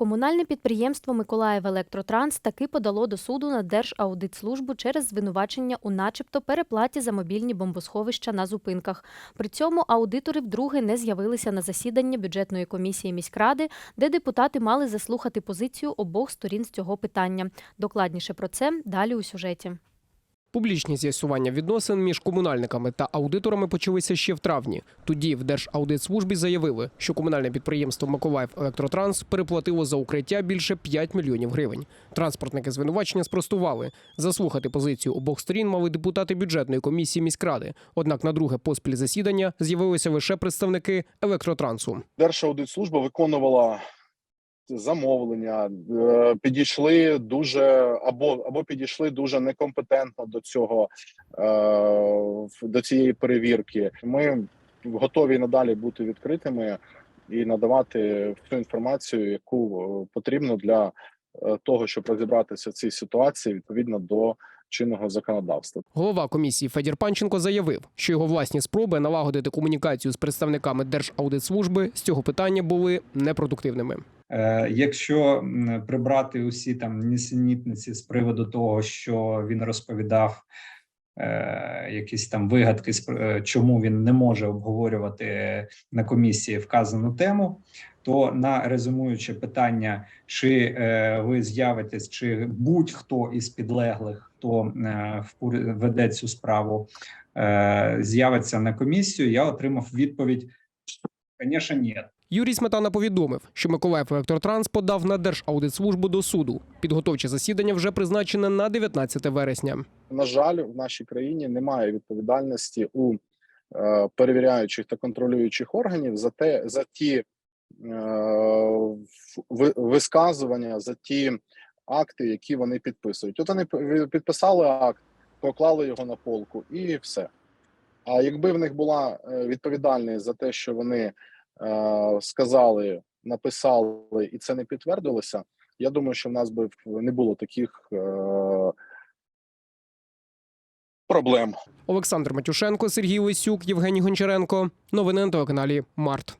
Комунальне підприємство Миколаїв Електротранс таки подало до суду на Держаудитслужбу через звинувачення у начебто переплаті за мобільні бомбосховища на зупинках. При цьому аудитори вдруге не з'явилися на засідання бюджетної комісії міськради, де депутати мали заслухати позицію обох сторін з цього питання. Докладніше про це далі у сюжеті. Публічні з'ясування відносин між комунальниками та аудиторами почалися ще в травні. Тоді в Держаудитслужбі заявили, що комунальне підприємство Миколаїв Електротранс переплатило за укриття більше 5 мільйонів гривень. Транспортники звинувачення спростували. Заслухати позицію обох сторін мали депутати бюджетної комісії міськради. Однак на друге поспіль засідання з'явилися лише представники електротрансу. Держаудитслужба виконувала замовлення, е, підійшли дуже або або підійшли дуже некомпетентно до цього е, до цієї перевірки. Ми готові надалі бути відкритими і надавати всю інформацію, яку е, потрібно для того, щоб розібратися в цій ситуації відповідно до чинного законодавства. Голова комісії Федір Панченко заявив, що його власні спроби налагодити комунікацію з представниками Держаудитслужби з цього питання були непродуктивними. Е, Якщо прибрати усі там нісенітниці з приводу того, що він розповідав е, якісь там вигадки, е, чому він не може обговорювати на комісії вказану тему, то на резюмуюче питання, чи ви з'явитесь, чи будь-хто із підлеглих, хто веде цю справу, з'явиться на комісію, я отримав відповідь: звісно, ні. Юрій Сметана повідомив, що Миколаїв Електротранс подав на Держаудитслужбу до суду. Підготовче засідання вже призначене на 19 вересня. на жаль, в нашій країні немає відповідальності у е, перевіряючих та контролюючих органів за те, за ті е, висказування, за ті акти, які вони підписують. От вони підписали акт, поклали його на полку, і все. А якби в них була е, відповідальність за те, що вони е, сказали, написали, і це не підтвердилося, я думаю, що в нас би не було таких. Е, Проблем. Олександр Матюшенко, Сергій Лисюк, Євгеній Гончаренко. Новини на телеканалі Март.